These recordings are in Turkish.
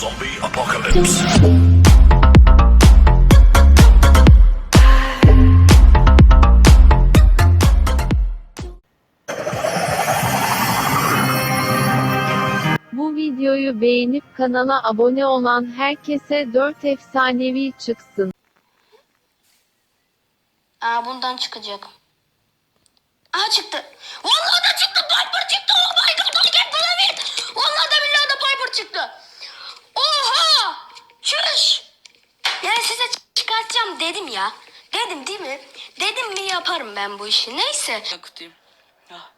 Zombie apocalypse. Bu videoyu beğenip kanala abone olan herkese 4 efsanevi çıksın. Aa bundan çıkacak. Aa çıktı. Vallahi da çıktı. Piper çıktı. Oh my god. I can't believe it. Vallahi da billahi da Piper çıktı. Çüş. Yani size çıkartacağım dedim ya. Dedim değil mi? Dedim mi yaparım ben bu işi. Neyse. Kutayım. Ya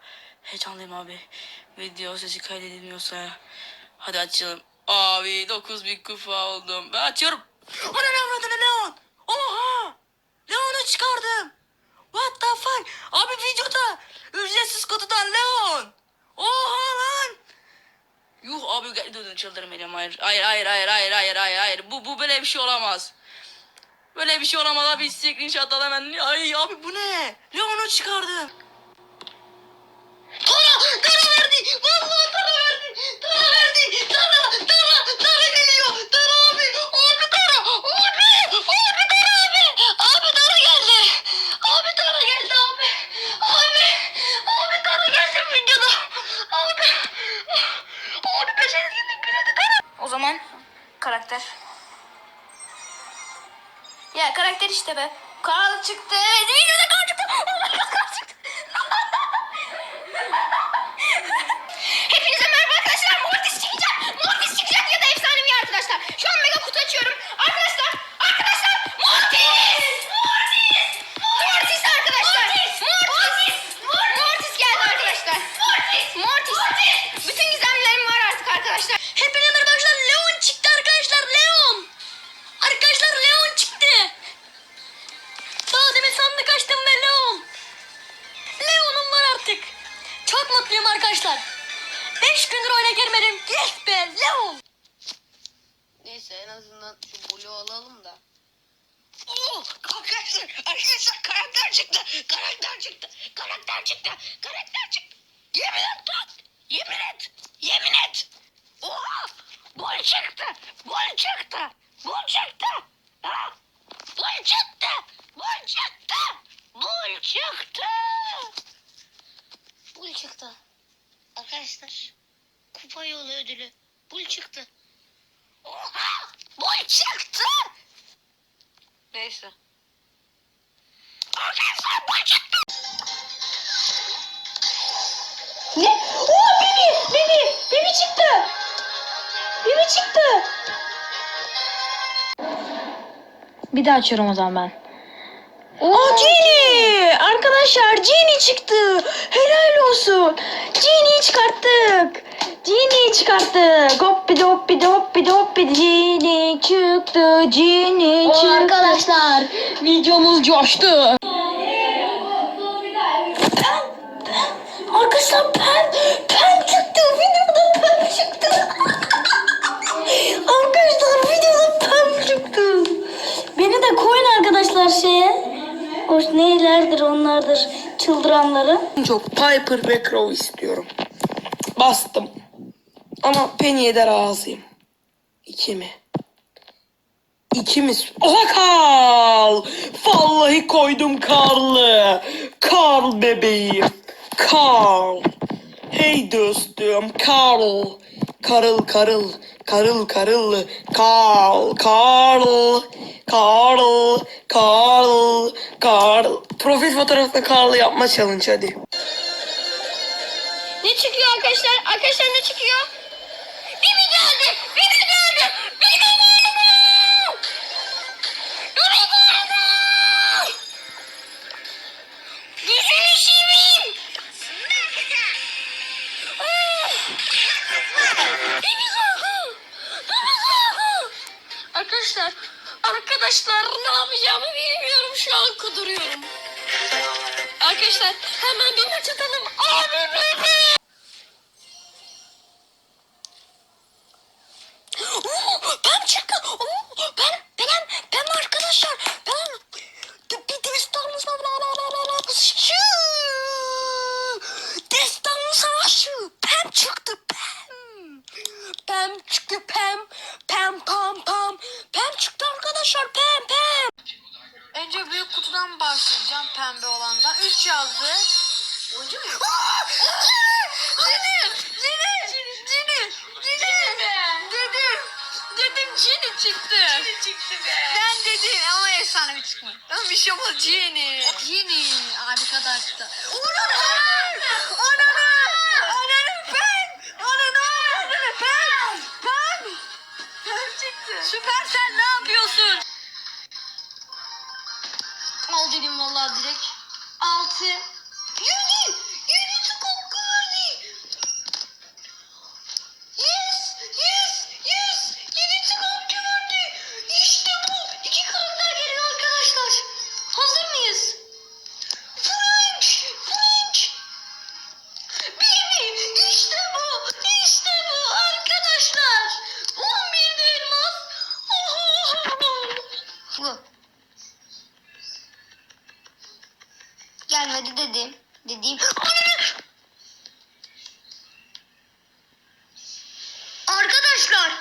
heyecanlıyım abi. Video sesi kaydedilmiyorsa. Hadi açalım. Abi 9000 kupa oldum. Ben açıyorum. Ana ne avradını Leon? Oha! Leon'u çıkardım. What the fuck? Abi videoda ücretsiz kutudan Leon. Oha lan. Yuh abi gel dur dur çıldırmayacağım hayır. Hayır hayır hayır hayır hayır Bu bu böyle bir şey olamaz. Böyle bir şey olamaz abi screenshot al hemen. Ay abi bu ne? Leon'u çıkardım. Tara! Tara verdi! Vallahi Tara verdi! Tara verdi! Tara! Tara geliyor! Tara abi! Abi Tara! Abi! Abi Tara abi! Abi Tara geldi! Abi Tara geldi abi! Abi! Abi Tara geldi videoda! Abi! Abi beceriksizlik biledi Tara! O zaman karakter. Ya karakter işte be. Karl çıktı. Videoda Karl çıktı. Daha demin sandık açtım ve Leon. Leon'um var artık. Çok mutluyum arkadaşlar. 5 gündür oyuna girmedim. Yes be Leon. Neyse en azından şu blue alalım da. Oh arkadaşlar arkadaşlar karakter çıktı. Karakter çıktı. Karakter çıktı. Karakter çıktı. Yemin et lan. Yemin et. Yemin et. Oha. Gol çıktı. Gol çıktı. Gol çıktı. Ha? Gol çıktı. Gol çıktı. Gol çıktı. Bul çıktı. Arkadaşlar kupa yolu ödülü. Bul çıktı. Oha. Gol çıktı. Neyse. Arkadaşlar gol çıktı. Ne? Oo Bibi! Bibi! Bibi çıktı! Bibi çıktı! Bir daha açıyorum o zaman ben. Aa Genie! Arkadaşlar Genie çıktı. Helal olsun. Genie'yi çıkarttık. Genie'yi çıkarttık. Hoppi hoppi hoppi hoppi Genie çıktı. Genie çıktı. arkadaşlar videomuz coştu. Arkadaşlar pen, pen çıktı. Videoda pen çıktı. arkadaşlar videoda pen çıktı. Beni de koyun arkadaşlar şeye. O neylerdir onlardır çıldıranları. Çok Piper ve Crow istiyorum. Bastım. Ama Penny'e de razıyım. İki mi? İki mi? Oha Karl! Vallahi koydum Karl'ı. Karl bebeğim. Karl. Hey dostum Karl. Karıl karıl. Karıl karıl. Karl. Karl. Karl. Karl. Karl. Profil fotoğrafta Karl'ı yapma challenge hadi. Ne çıkıyor arkadaşlar? Arkadaşlar ne çıkıyor? Arkadaşlar, arkadaşlar ne yapacağımı bilmiyorum şu an kuduruyorum. Arkadaşlar hemen bir maç atalım. Abi bebe! Oo, ben çıktı. Oo, ben, benim, ben arkadaşlar. Ben bir destanlı savaşçı. Destanlı savaşçı. Pem çıktı. Pem. Pem çıktı. çıktı Pam. Pam pam pam. Pam çıktı arkadaşlar Pam Pam. Önce büyük kutudan başlayacağım pembe olandan. 3 yazdı. Oyuncu mu? Dedim, dedim, dedim, dedim, dedim, dedim Cini çıktı. Cini çıktı be. Ben dedim ama efsane bir çıkmadı. Ama bir şey olmaz Cini. Cini arkadaşlar. Ananı, ananı, ananı ben, ananı, ananı ben, ben. Ben çıktı. Süper sen ne yapıyorsun? Al dedim vallahi direkt. Altı. Yedi. Yedi Dediğim. Arkadaşlar.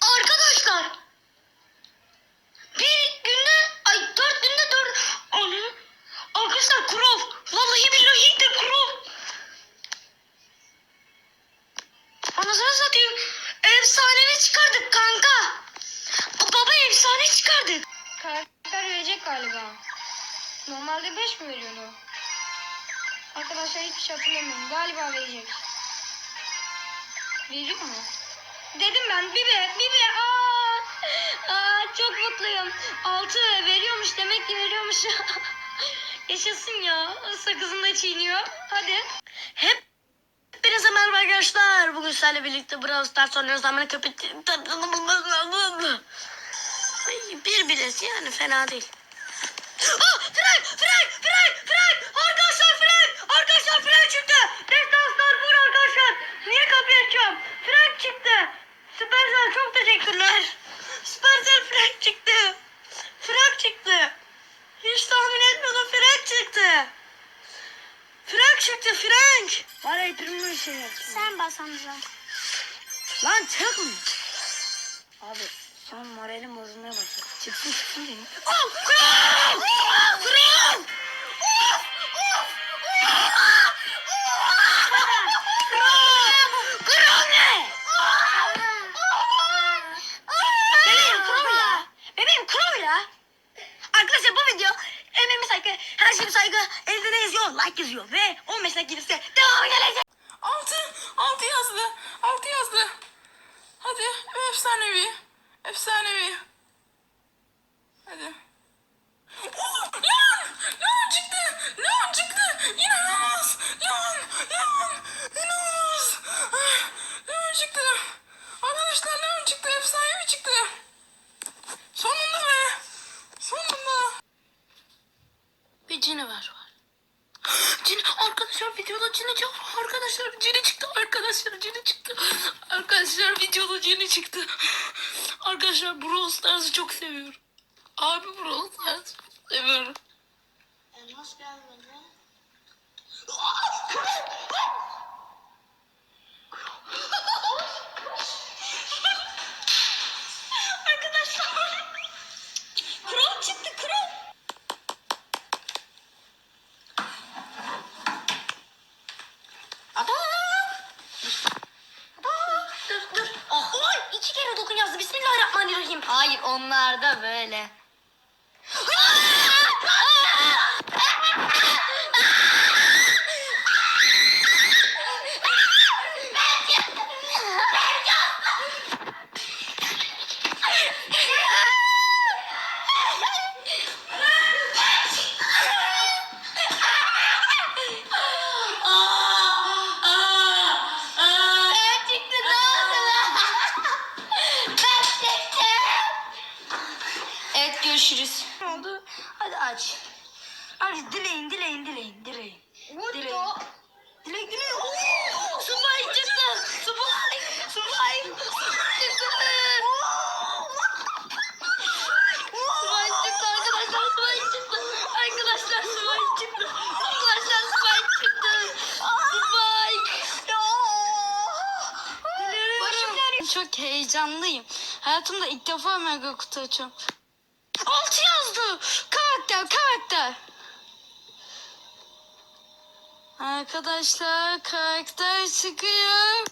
Arkadaşlar. Bir günde ay dört günde dört. Anı. Arkadaşlar kurov. Vallahi billahi de kurov. Anasını satayım. Efsanevi çıkardık kanka. Baba efsane çıkardık. Karakter verecek galiba. Normalde 5 mi veriyordu? Arkadaşlar hiçbir şey hatırlamıyorum. Galiba verecek. Veriyor mu? Dedim ben Bibi, Bibi. Aa, aa çok mutluyum. 6 veriyormuş demek ki veriyormuş. Yaşasın ya. Sakızını da çiğniyor. Hadi. Hep Hepinize merhaba arkadaşlar. Bugün sizlerle birlikte Brawl Stars oynuyoruz. Ama köpek... Ay, Bir bilesi yani fena değil. Ah! Frank! Frank! Frank! Frank! Arkadaşlar Frank! Arkadaşlar Frank çıktı! Destanslar vur arkadaşlar! Niye kapıyı açıyorum? Frank çıktı! Süpersel çok teşekkürler. Süpersel Frank çıktı. Frank çıktı. Hiç tahmin etmiyordum Frank çıktı. Frank çıktı Frank. Var ya bir şey yapsın. Sen bas Hamza. Lan çıkma. Abi an moralim bozulmaya başladı. Çıksın çıksın dedim. Oh! Kral! Kral! Kral. Arkadaşlar bu video emeğime saygı, her şeyime saygı, elde ne yazıyor? Like yazıyor ve 15 like gelirse devam gelecek. Altı. Altı yazdı. Altı yazdı. Hadi. Efsanevi. Efsanevi. Hadi. Oh, Leon! Leon çıktı! Leon çıktı! İnanılmaz! Leon! Leon! İnanılmaz! Ah, Leon çıktı! Arkadaşlar Leon çıktı! Efsanevi çıktı! Sonunda be! Sonunda! Bir canavar var. Cin arkadaşlar videoda cini çok arkadaşlar cini çıktı. Arkadaşlar cini çıktı. Arkadaşlar videoda cini çıktı. Arkadaşlar Brawl Stars'ı çok seviyorum. Abi Brawl Stars'ı seviyorum. Elmas gelmedi. arkadaşlar. Kral çıktı kral Hayır onlar da böyle. Ben çıktı ne oldu lan? Ben çıktım. Evet görüşürüz. Ne oldu? Aç. Hadi dileyin, dileyin, dileyin, dileyin. Dileyin. Dilek, dileyin. Oo! Subay çıktı. Subay. Subay. Çıktı. Subay çıktı arkadaşlar. Subay çıktı. Arkadaşlar Subay çıktı. Arkadaşlar Subay çıktı. Subay. çok heyecanlıyım. Hayatımda ilk defa mega kutu açıyorum. Altı yazdı. Karakter karakter. Arkadaşlar karakter çıkıyor.